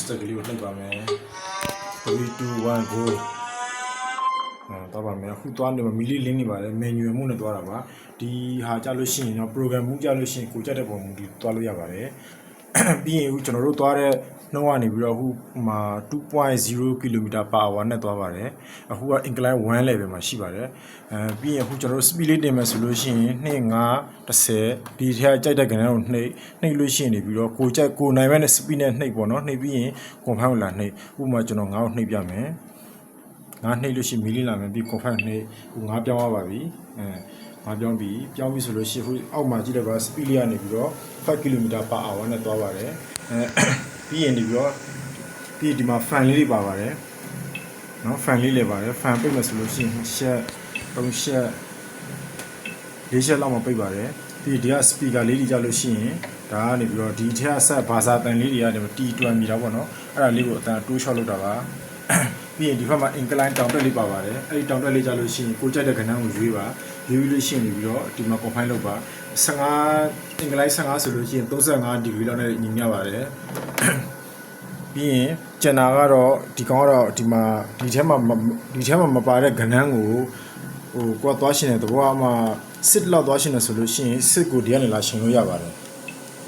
စတက်ကလေးကိုနှိပ်ပါမယ်3 2 1 go အဲတော့ပါမယ်အခုသွားနေမှာမီလီလင်းနေပါတယ် menu မှုနဲ့သွားတာပါဒီဟာကြာလို့ရှိရင်တော့ program မှုကြာလို့ရှိရင်ကိုကြက်တဲ့ပုံမူဒီသွားလို့ရပါတယ် ပြီးရင်အခုကျွန်တော်တို့သွားတဲ့နှုံးကနေပြီးတော့အခုမှာ2.0 km/h နဲ့သွားပါတယ်အခုက incline 1 level မှာရှိပါတယ်အဲပြီးရင်အခုကျွန်တော်တို့ speed လေးတင်မယ်ဆိုလို့ရှိရင်2 5 10ဒီထက်ကြိုက်တဲ့ကဏ္ဍကိုနှိပ်နှိပ်လို့ရှိရင်နေပြီးတော့ကိုကြက်ကိုနိုင်မဲ့နဲ့ speed နဲ့နှိပ်ပေါ့နော်နှိပ်ပြီးရင် confirm ကိုလာနှိပ်ဥပမာကျွန်တော်9ကိုနှိပ်ပြမယ်ငါနှိပ်လို့ရှိရင်မီလီလာမယ်ပြီး confirm နှိပ်ဟိုငါပြောင်းသွားပါပြီအဲ ငါပြောင်းပြီပြောင်းပြီဆိုလို့ရှိရင်ဟိုအောက်မှာကြည့်လိုက်ပါ speed လေးကနေပြီးတော့5 km/h နဲ့သွားပါတယ်အဲပြီးရင်ဒီပြီးတော့ပြီးဒီမှာ fan လေးတွေပါပါတယ်နော် fan လေးလည်းပါတယ် fan ပိတ်မယ်ဆိုလို့ရှိရင်ရှက်3ရှက်၄ရှက်လောက်မှပိတ်ပါတယ်ပြီးဒီက speaker လေးတွေကြလို့ရှိရင်ဒါကနေပြီးတော့ဒီထက်ဆက်ဘာသာတန်လေးတွေကနေတီတွန်မိတာပေါ့နော်အဲ့ဒါလေးကိုအတန်တိုးချော့လုပ်တာပါ ပြီးရင်ဒီဘက်မှာ incline တောင်တက်လေးပါပါတယ်အဲ့ဒီတောင်တက်လေးကြလို့ရှိရင်ကိုကြိုက်တဲ့ခဏကိုရွေးပါရွေးပြီးလို့ရှိရင်ပြီးတော့ဒီမှာ confine လုပ်ပါ15 incline 15ဆိုလို့ရှိရင်35 degree လောက်နဲ့ညီမျှပါတယ်ပြီးရင်ကျန်တာကတော့ဒီကောင်ကတော့ဒီမှာဒီထဲမှာဒီထဲမှာမပါတဲ့ခဏကိုဟိုကိုကသွားရှင်တဲ့သဘောအမှစစ်လောက်သွားရှင်တယ်ဆိုလို့ရှိရင်စစ်ကိုဒီကနေလာရှင်လို့ရပါတယ်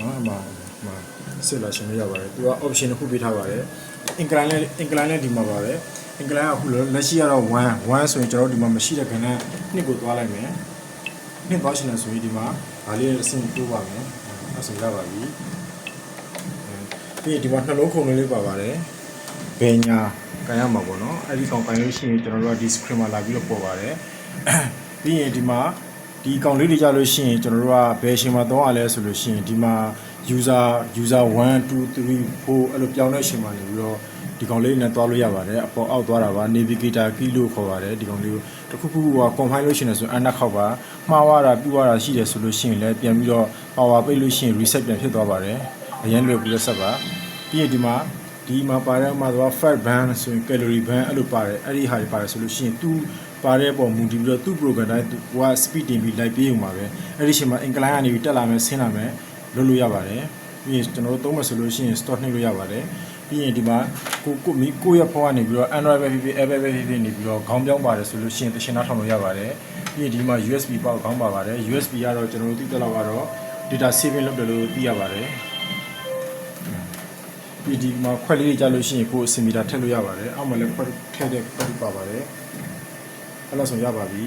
နော်အမှအမှစစ်လာရှင်လို့ရပါတယ်သူက option တစ်ခုပေးထားပါတယ် incline နဲ့ incline နဲ့ဒီမှာပါပဲ incline ကအခုလက်ရှိကတော့1 1ဆိုရင်ကျွန်တော်တို့ဒီမှာမရှိတဲ့ခဏနှစ်ကိုသွားလိုက်မယ်နှစ်သွားရှင်တယ်ဆိုရင်ဒီမှာဗာလေးအဆင့်တိုးပါမယ်အဲဆိုရပါပြီပြီးရင်ဒီမှာနှလုံးခုန်လေးပါပါတယ်ဘယ်ညာကန်ရမှာပေါ့နော်အဲ့ဒီကောင်ကန်လို့ရှိရင်ကျွန်တော်တို့ကဒီ screen မှာလာပြီးတော့ပေါ်ပါတယ်ပြီးရင်ဒီမှာဒီကောင်လေးတွေကြလို့ရှိရင်ကျွန်တော်တို့ကဘယ်ရှင်မှာသုံးရလဲဆိုလို့ရှိရင်ဒီမှာ user user 1 2 3 4အဲ့လိုပြောင်းတဲ့ရှင်မှာနေပြီးတော့ဒီကောင်လေးနဲ့တွားလို့ရပါတယ်အပေါ်အောက်သွားတာပါ navigator key လို့ခေါ်ပါတယ်ဒီကောင်လေးကိုတခုခုက confine လို့ရှိနေဆိုအနောက်ခောက်ပါမှားသွားတာပြသွားတာရှိတယ်ဆိုလို့ရှိရင်လည်းပြန်ပြီးတော့ power ပိတ်လို့ရှိရင် reset ပြန်ဖြစ်သွားပါတယ်အရင်လွယ်ကူလက်ဆက်ပါပြီးရင်ဒီမှာဒီမှာပါတဲ့မှာတော့ fat ban ဆိုရင် calorie ban အဲ့လိုပါတယ်အဲ့ဒီဟာတွေပါတယ်ဆိုလို့ရှိရင် तू ပါတဲ့ပုံမူတည်ပြီးတော့သူ့ program တိုင်းသူက speed တင်ပြီးလိုက်ပြေးအောင်ပါပဲအဲ့ဒီချိန်မှာ incline ကနေပြီးတက်လာမယ်ဆင်းလာမယ် လုပ်လို့ရပါတယ်ပြီးရင်ကျွန်တော်တို့သုံးမယ်ဆိုလို့ရှိရင် store နှိပ်လို့ရပါတယ်ပြီးရင်ဒီမှာကိုကိုမီကိုရဖုန်းကနေပြီးတော့ Android ပဲဖြစ်ဖြစ် Apple ပဲဖြစ်ဖြစ်နေပြီးတော့ခေါင်းပြောင်းပါတယ်ဆိုလို့ရှိရင်တရှင်နားထောင်လို့ရပါတယ်ပြီးရင်ဒီမှာ USB ပေါက်ခေါင်းပါပါတယ် USB ကတော့ကျွန်တော်တို့သိတဲ့လောက်ကတော့ data saving လုပ်တယ်လို့သိရပါတယ်ပြီးဒီမှာခွက်လေးတွေကြာလို့ရှိရင်ကိုယ်အစင်မီတာထည့်လို့ရပါတယ်အောက်မှာလည်းခွက်ထည့်တဲ့ခွက်ပါပါတယ်အဲ့လိုဆိုရပါပြီ